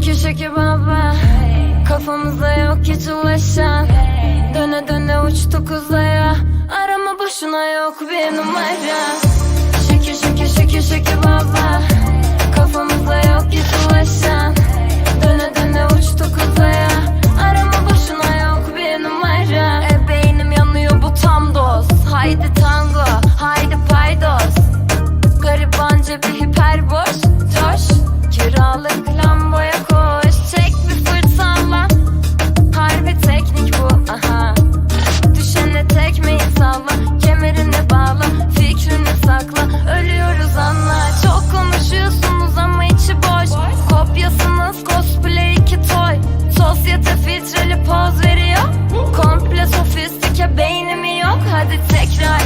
köşe kebaba Kafamızda yok hiç ulaşan. Döne döne uçtuk uzaya. Arama boşuna yok bir numara hadi tekrar